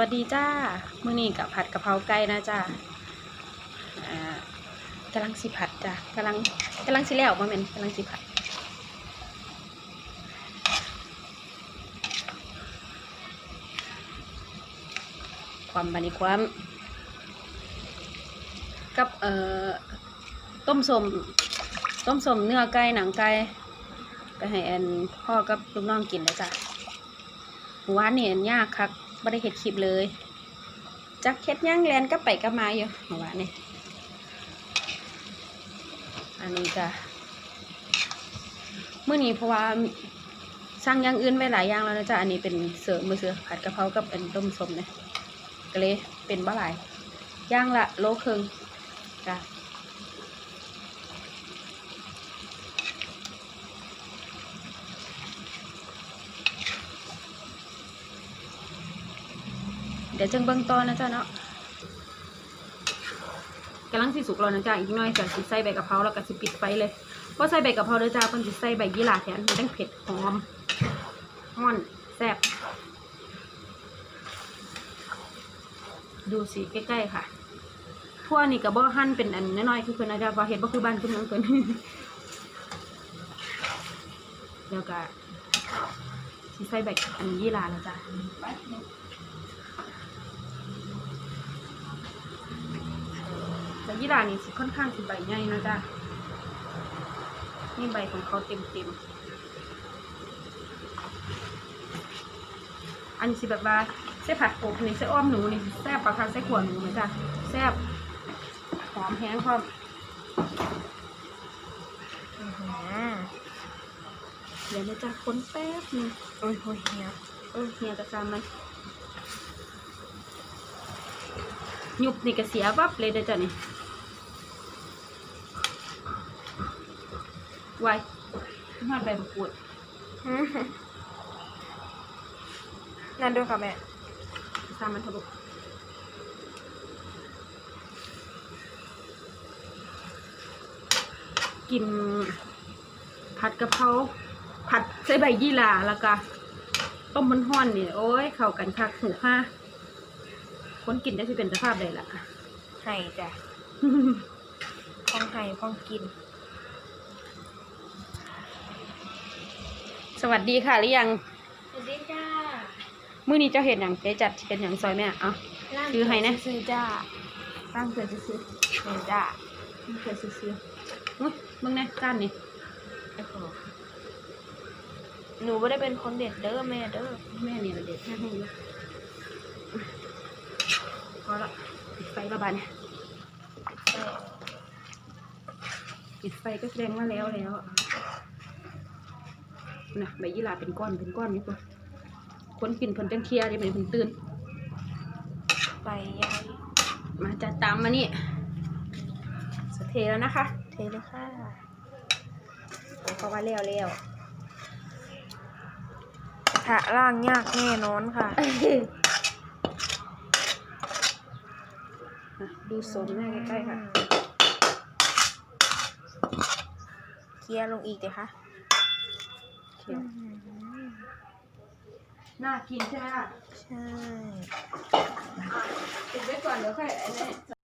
วัสดีจ้ามื้อนี้กับผัดกะเพราไก่นะจ้าอ่ากำลังสิผัดจ้ากำลังกำลังสิแล้วบ่แม่นกำลังสิผัดความบัดนิความกับเอ่อต้มสมต้มสมเนื้อไก่หนังไก่ไปให้แอนพ่อกับลูกน้องกินเลยจ้ะหมู่บ้านนี่อันยากคัก ไม่ได้เห็ดคลิปเลยจักเฮ็ดย่างแลนก็ไปก็มาอยู่หมู่บ้านนี่อันนี้จ้ะเมื่อนี้เพราะว่าสั่งย่างอื่นไว้หลายอย่างแล้วนะจ๊ะอันนี้เป็นเสริมมือเสือผัดกะเพรากับเป็นต้มสมเนี่ยก็เลยเป็นบ่หลายย่างละโลครึ่งจ้ะ เดี๋ยวจึงเบิ่งตอนนะจ๊ะเนาะกำลังสิสุกแล้วนะจ๊ะอีกหน้อยจะสิใส่ใบกะเพราแล้วก็สิปิดไฟเลยเพราะใส่ใบกะเพราเด้อจ้าเพิ่นสิใส่ใบยี่หร่าแทนมันจังเผ็ดหอมฮ้อนแซ่บดูสิใกล้ๆค่ะทั่วนี่ก็บ่หั่นเป็นอันน้อยๆคือเพิ่นนะจ๊ะพราะเฮ็ดบ่คือบ้านคือเมืองเพิ่นแล้วก็สิใส่ใบอันยี่หร่าแล้วจ้ะ แต่ ยี่หร่านี่สิค่อนข้างสิใบใหญ่นะจ๊ะนี่ใบของเขาเต็มเต็มๆอันนี้สิแบบว่าเส้ผัดกบนี่เส้อ้อมหนูนี่แซ่บปลาคังไส้ขวหนูไหมจ๊ะแซ่บหอมแห้งพร้อมอื้อหือเดี๋ยวนะจ๊ะคนแป๊บนึงโอ้ยโอ้ยเฮียเออเฮียกระซามมันหยุบนี่ก็เสียวับเลยเด้อจ้ะนี่ ไว้ทอดใบมะกรูดอื้อหือนั่นด้วยค่ะแม่ตามมันทะลุกิน ผัดกะเพราผัดใส่ใบยี่หร่าแล้วก็ต้มมันห้อนนี่โอ้ยเข้ากันคักหูค่าคนกินได้สิเป็นสภาพใดล่ะไห่จ้ะพ้องไห่พ้องกิน สวัสดีค่ะหรือยังสวัสดีจ้ามื้อนี้เจ้าเห็นอย่างเจ๊จัดเป็นอย่างซอยแม่เอะซื้อให้นะซื้อจ้าตั้งเผื่อซื้อซื้อจ้าๆเผื่อซื้อๆอุ๊ยมึงนะก้านนี่โอ้โหหนูไม่ได้เป็นคนเด็ดเด้อแม่เด้อแม่เนี่ยเด็ดแค่ให้เยอะพอละปิดไฟระบายเนี่ยปิดไฟก็แสดงว่าแล้วแล้ว นะใบยี่หร่าเป็นก้อนเป็นก้อนนี่ตัวคนกินเพิ่นจังเคลียร์ได้เป็นเพิ่นตื่นไปยายมาจัดตามมานี่สเทแล้วนะคะ เทเลยค่ะโอ้เขาว่าเลี้ยวเลี้ยวกระทะล่างยากแน่นอนค่ะอะดูโซนแม่ใกล้ๆค่ะ เคลียร์ลงอีกเลยค่ะ เขียว น่ากินใช่ไหมล่ะ ใช่ติดไว้ก่อนเดี๋ยวค่อยอันนี้